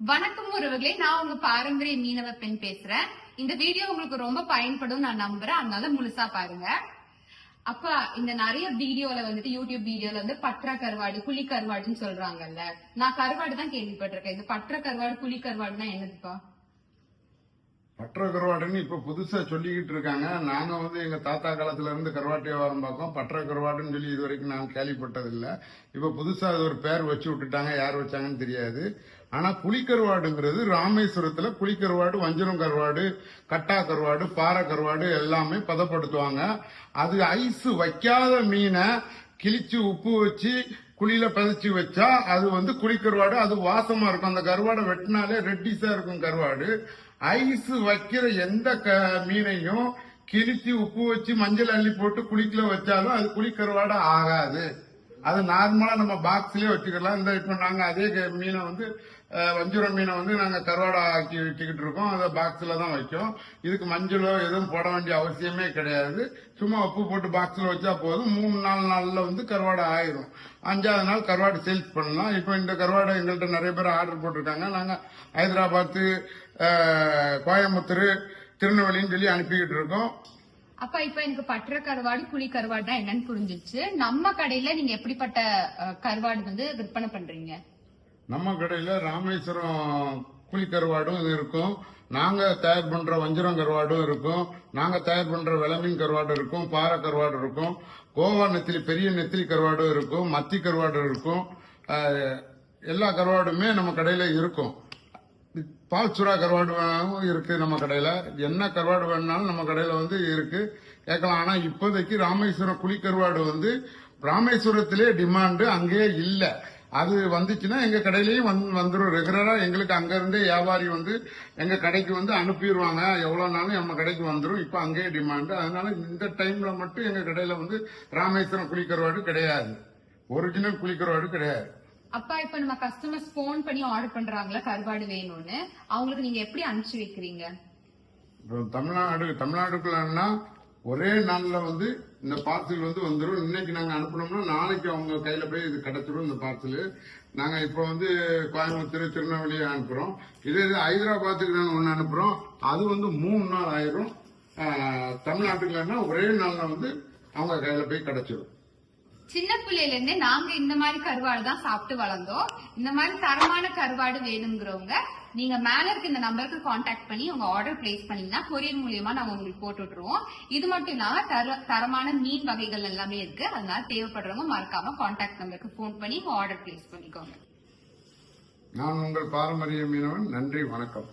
வணக்கம் உறவுகளே நான் உங்க பாரம்பரிய மீனவ பெண் பேசுறேன். இந்த வீடியோ உங்களுக்கு ரொம்ப பயன்படும் நான் நம்புறேன். அதனால முழுசா பாருங்க. அப்பா இந்த நிறைய வீடியோல வந்துட்டு யூடியூப் வீடியோல வந்து பற்றா கருவாடு புலி கருவாடுன்னு சொல்றாங்கல்ல. நான் கருவாடு தான் கேள்விப்பட்டிருக்கேன். இந்த பற்ற கருவாடு புலி கருவாடுனா என்னதுப்பா? பற்ற கருவாடுன்னு இப்ப புதுசா சொல்லிக்கிட்டு இருக்காங்க. நாங்க வந்து எங்க தாத்தா காலத்துல இருந்து கருவாட்டு வியாபாரம் பார்க்கோம் பற்ற கருவாடுன்னு சொல்லி இது வரைக்கும் நான் கேள்விப்பட்டதில்லை. இப்ப புதுசா அது ஒரு பேர் வச்சு விட்டுட்டாங்க. யார் வச்சாங்கன்னு தெரியாது. ஆனா புலிக்கருவாடுங்கிறது ராமேஸ்வரத்துல புலிக்கருவாடு வஞ்சரம் கருவாடு கட்டா கருவாடு பாறை கருவாடு எல்லாமே பதப்படுத்துவாங்க. அது ஐஸ் வைக்காத மீனை கிழிச்சு உப்பு வச்சு குழியில பதிச்சு வச்சா அது வந்து குழிக்கருவாடு அது வாசமா இருக்கும். அந்த கருவாடை வெட்டினாலே ரெட்டிஸா இருக்கும் கருவாடு. ஐஸ் வைக்கிற எந்த க- மீனையும் கிழிச்சு உப்பு வச்சு மஞ்சள் அள்ளி போட்டு குளிக்கல வச்சாலும் அது குழிக்கருவாடு ஆகாது. அது நார்மலா நம்ம பாக்ஸ்லயே வச்சுக்கலாம் இந்த இப்ப நாங்க அதே க- மீனை வந்து வஞ்சுரம் மீனை வந்து நாங்க கருவாடை ஆக்கி வச்சுக்கிட்டு இருக்கோம். அதை பாக்ஸ்ல தான் வைக்கோம் இதுக்கு மஞ்சளோ எதுவும் போட வேண்டிய அவசியமே கிடையாது. சும்மா உப்பு போட்டு பாக்ஸ்ல வச்சா போதும். மூணு நாலு நாள்ல வந்து கருவாடை ஆயிரும். அஞ்சாவது நாள் கருவாடு சேல்ஸ் பண்ணலாம். இப்போ இந்த கருவாடை எங்கள்கிட்ட நிறைய பேர் ஆர்டர் போட்டிருக்காங்க. நாங்க ஹைதராபாத்து கோயம்புத்தூர் திருநெல்வேலின்னு சொல்லி அனுப்பிக்கிட்டு இருக்கோம். அப்பா இப்ப எனக்கு பற்ற கருவாடு குழி கருவாடுனா என்னன்னு புரிஞ்சிச்சு நம்ம கடையில நீங்க எப்படிப்பட்ட கருவாடு வந்து விற்பனை பண்றீங்க? நம்ம கடையில ராமேஸ்வரம் குழி கருவாடும் இருக்கும். நாங்க தயார் பண்ற வஞ்சிரம் கருவாடும் இருக்கும். நாங்க தயார் பண்ற விளமீன் கருவாடு இருக்கும். பாறை கருவாடு இருக்கும். கோவா நெத்திலி பெரிய நெத்திலி கருவாடும் இருக்கும். மத்தி கருவாடு இருக்கும். எல்லா கருவாடுமே நம்ம கடையில இருக்கும். பால் சுறா கருவாடு இருக்கு நம்ம கடையில. என்ன கருவாடு வேணாலும் நம்ம கடையில வந்து இருக்கு. கேட்கலாம். ஆனா இப்போதைக்கு ராமேஸ்வரம் குழி கருவாடு வந்து ராமேஸ்வரத்திலே டிமாண்டு அங்கேயே இல்லை. அது வந்துச்சுன்னா எங்க கடையிலயும் வந்துடும் ரெகுலரா எங்களுக்கு அங்க இருந்தே வியாபாரி வந்து எங்க கடைக்கு வந்து அனுப்பிடுவாங்க எவ்வளவு நாளும் நம்ம கடைக்கு வந்துடும் இப்ப அங்கேயே டிமாண்டு. அதனால இந்த டைம்ல மட்டும் எங்க கடையில வந்து ராமேஸ்வரம் குழிக்கருவாடு கிடையாது. ஒரிஜினல் குழிக்கருவாடு கிடையாது. அப்பா இப்ப நம்ம கஸ்டமர்ஸ் போன் பண்ணி ஆர்டர் பண்றாங்களா? கருவாடு வேணும்னு. அவங்களுக்கு நீங்க எப்படி அனுப்பிச்சு வைக்கிறீங்க? தமிழ்நாடு தமிழ்நாடுக்குள்ளன்னா ஒரே நாள்ல வந்து இந்த பார்சல் வந்து வந்துடும் இன்னைக்கு நாங்க அனுப்பினோம்னா நாளைக்கு அவங்க கையில போய் இது கிடைச்சிடும் இந்த பார்சல் நாங்க இப்போ வந்து கோயம்புத்தூர் திருநெல்வேலி அனுப்புறோம். இதே இது ஹைதராபாத்துக்கு நாங்க ஒன்று அனுப்புறோம். அது வந்து மூணு நாள் ஆயிரும். ஆஹ், தமிழ்நாட்டுக்குள்ளன்னா ஒரே நாள்ல வந்து அவங்க கையில போய் கிடைச்சிடும் சின்ன பிள்ளையில இருந்தே நாங்க இந்த மாதிரி கருவாடு தான் சாப்பிட்டு வளர்ந்தோம். இந்த மாதிரி தரமான கருவாடு வேணுங்கிறவங்க நீங்க மேல இருக்க இந்த நம்பருக்கு காண்டாக்ட் பண்ணி உங்க ஆர்டர் பிளேஸ் பண்ணீங்கன்னா கொரியர் மூலியமா நாங்க உங்களுக்கு போட்டு விட்டுருவோம். இது மட்டும் இல்லாம தர- தரமான மீன் வகைகள் எல்லாமே இருக்கு. அதனால தேவைப்படுறவங்க மறக்காம காண்டாக்ட் நம்பருக்கு போன் பண்ணி உங்க ஆர்டர் பிளேஸ் பண்ணிக்கோங்க. நான் உங்கள் பாரம்பரிய மீனவன். நன்றி வணக்கம்.